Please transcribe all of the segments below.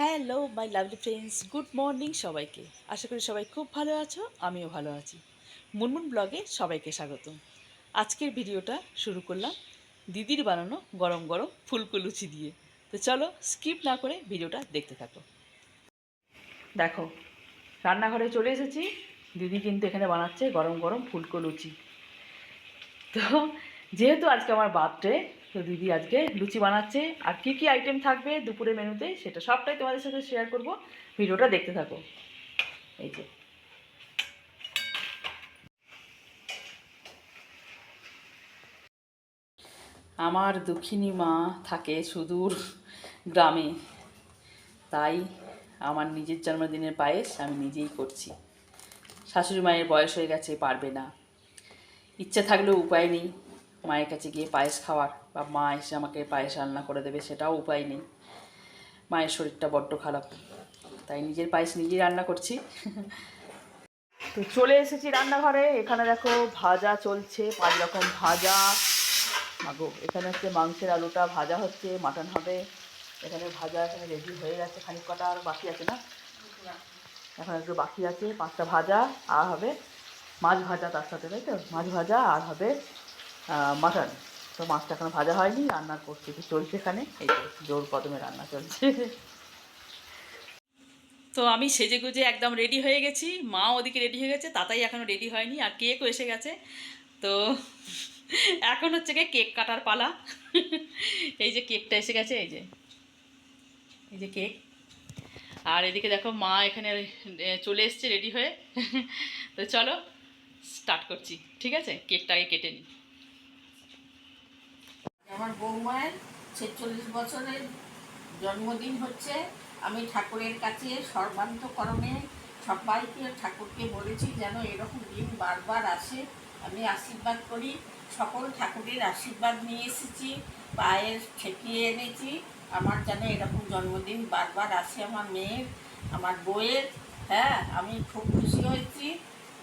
Hello, my lovely friends, good morning সবাইকে। আশা করি সবাই খুব ভালো আছো, আমিও ভালো আছি। মুনমুন ব্লগে সবাইকে স্বাগত আজকের ভিডিওটা শুরু করলাম দিদির বানানো গরম গরম ফুলকো লুচি দিয়ে। তো চলো স্কিপ না করে ভিডিওটা দেখতে থাকো। দেখো, রান্নাঘরে চলে এসেছি। দিদি কিন্তু এখানে বানাচ্ছে গরম গরম ফুলকো লুচি। তো যেহেতু আজকে আমার বার্থডে তো দিদি আজকে লুচি বানাচ্ছে। আর কী কী আইটেম থাকবে দুপুরে মেনুতে সেটা সবটাই তোমাদের সাথে শেয়ার করব। ভিডিওটা দেখতে থাকো। এই যে। আমার দুঃখিনী মা থাকে সুদূর গ্রামে। তাই আমার নিজের জন্মদিনের পায়েস আমি নিজেই করছি। শাশুড়ি মায়ের বয়স হয়ে গেছে, পারবে না। ইচ্ছে থাকলেও উপায় নেই। মায়ের কাছে গিয়ে পায়েস খাওয়ার বা মা এসে আমাকে পায়েস রান্না করে দেবে, সেটাও উপায় নেই। মায়ের শরীরটা বড্ড খারাপ, তাই নিজের পায়েস নিজেই রান্না করছি। তো চলে এসেছি রান্নাঘরে, এখানে দেখো ভাজা চলছে, পাঁচ রকম ভাজা। মাগো, এখানে হচ্ছে মাংসের আলুটা ভাজা হচ্ছে, মাটন হবে। এখানে ভাজা এখানে রেডি হয়ে গেছে, খানিক কটা আর বাকি আছে না? এখন একটু বাকি আছে, পাঁচটা ভাজা, আর হবে মাছ ভাজা তার সাথে, তাই তো? মাছ ভাজা, আর হবে মাটন। তো মাছটা এখনও ভাজা হয়নি রান্নার প্রস্তুতি চলছে এখানে। এই তো জোর কদমে রান্না চলছে। তো আমি সেজে গুজে একদম রেডি হয়ে গেছি। মা ওদিকে রেডি হয়ে গেছে, তাতাই এখনও রেডি হয়নি, আর কেকও এসে গেছে। তো এখন হচ্ছে গিয়ে কেক কাটার পালা। এই যে কেকটা এসে গেছে, এই যে এই যে কেক আর এদিকে দেখো মা এখানে চলে এসছে রেডি হয়ে। তো চলো স্টার্ট করছি, ঠিক আছে? কেকটা আগে কেটে নিই। আমার বৌমায়ের ছেচল্লিশ বছরের জন্মদিন হচ্ছে। আমি ঠাকুরের কাছে সর্বান্তকরণে সবাইকে, ঠাকুরকে বলেছি যেন এরকম দিন বারবার আসে। আমি আশীর্বাদ করি। সকল ঠাকুরের আশীর্বাদ নিয়ে এসেছি পায়ের ঠেকিয়ে এনেছি। আমার যেন এরকম জন্মদিন বারবার আসে আমার মেয়ের, আমার বউয়ের। হ্যাঁ আমি খুব খুশি হয়েছি।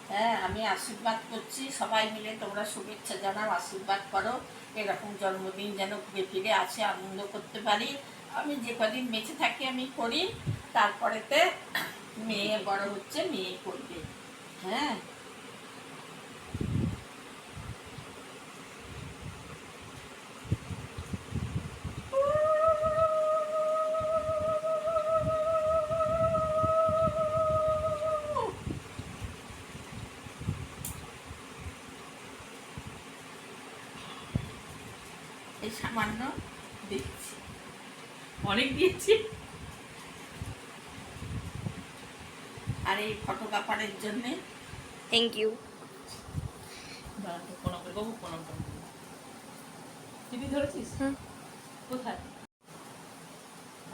হ্যাঁ আমি আশীর্বাদ করছি। সবাই মিলে তোমরা শুভেচ্ছা জানাও, আশীর্বাদ করো। এরকম জন্মদিন যেন ঘুরে ফিরে আসে, আনন্দ করতে পারি। আমি যে কদিন বেঁচে থাকি আমি করি, তারপরেতে মেয়ে বড় হচ্ছে, মেয়ে করবে। হ্যাঁ। সামান্য দিচ্ছি। অনেক দিয়েছি। আর এই ফটো কাপড়ের জন্যে থ্যাংক ইউ প্রণাম করে বাবু প্রণাম করে। টিভি ধরেছিস? কোথায়?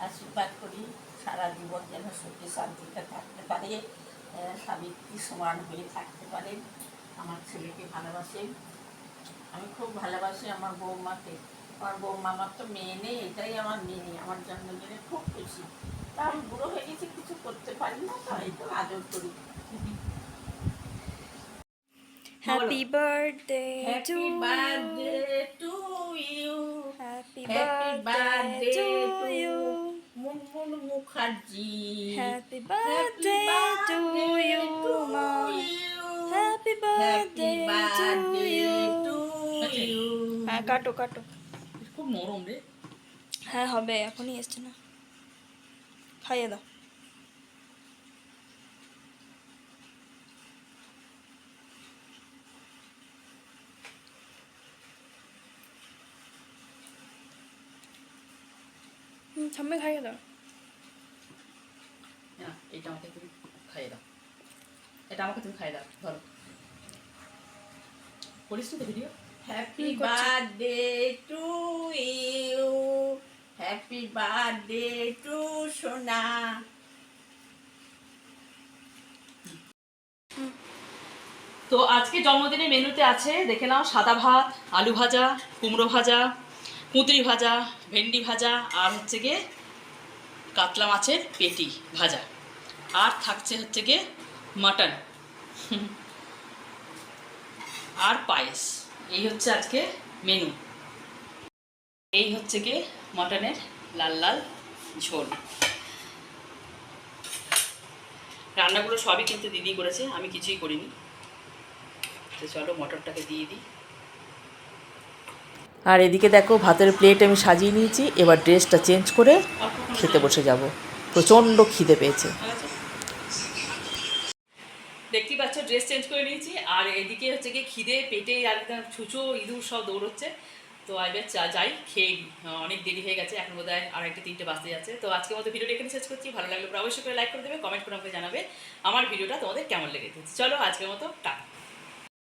আশীর্বাদ করি সারা জীবন যেন সুখে শান্তিতে থাকতে পারে সাবিত্রী সমান হয়ে থাকতে পারে। আমার ছেলেকে ভালোবাসে। আমি খুব ভালোবাসি আমার বৌমাকে। আমার বৌমা আমার তো মেয়ে নেই এটাই আমার মেয়ে আমার জন্মদিনে খুব খুশি। তা আমি বুড়ো হয়ে গেছি কিছু করতে পারি না তো এই তো আদর করি। Birthday to happy birthday to you happy happy birthday birthday to to you Munmun Mukherjee happy birthday to you মা হ্যাপি বার্থডে টু ইউ হ্যাঁ কাটো কাটো। নরম রে। হ্যাঁ হবে এখনই এসছে না। খাইয়ে দাও। ঠাম্মি খাইয়ে দাও। না এটা আমাকে তুমি খাইয়ে দাও। এটা আমাকে তুমি খাইয়ে দাও ধরো। করিস তো video happy? Birthday to you happy birthday to সোনা তো আজকে জন্মদিনে মেনুতে আছে দেখে নাও সাদা ভাত আলু ভাজা কুমড়ো ভাজা কুঁদরি ভাজা ভেন্ডি ভাজা আর হচ্ছে গিয়ে কাতলা মাছের পেটি ভাজা। আর থাকছে হচ্ছে গিয়ে মাটন। আর পায়েস। এই হচ্ছে আজকে মেনু এই হচ্ছে গিয়ে মটনের লাল লাল ঝোল। রান্নাগুলো সবই কিন্তু দিদি করেছে আমি কিছুই করিনি। তো চলো মটরটাকে দিয়ে দিই। আর এদিকে দেখো ভাতের প্লেট আমি সাজিয়ে নিয়েছি এবার ড্রেসটা চেঞ্জ করে খেতে বসে যাব। প্রচণ্ড খিদে পেয়েছে। দেখতেই পাচ্ছ ড্রেস চেঞ্জ করে নিয়েছি। আর এদিকে হচ্ছে গিয়ে খিদে, পেটে একদম ছুঁচো, ইঁদুর সব দৌড়চ্ছে। তো এবার চা যাই, খেয়ে অনেক দেরি হয়ে গেছে, এখন বোধ হয় আর একটা তিনটে বাজতে যাচ্ছে। তো আজকের মতো ভিডিওটা এখানে শেষ করছি। ভালো লাগলে অবশ্যই করে লাইক করে দেবে কমেন্ট করে আমাকে জানাবে। আমার ভিডিওটা তোমাদের কেমন লেগেছে? চলো আজকের মতো, টাটা।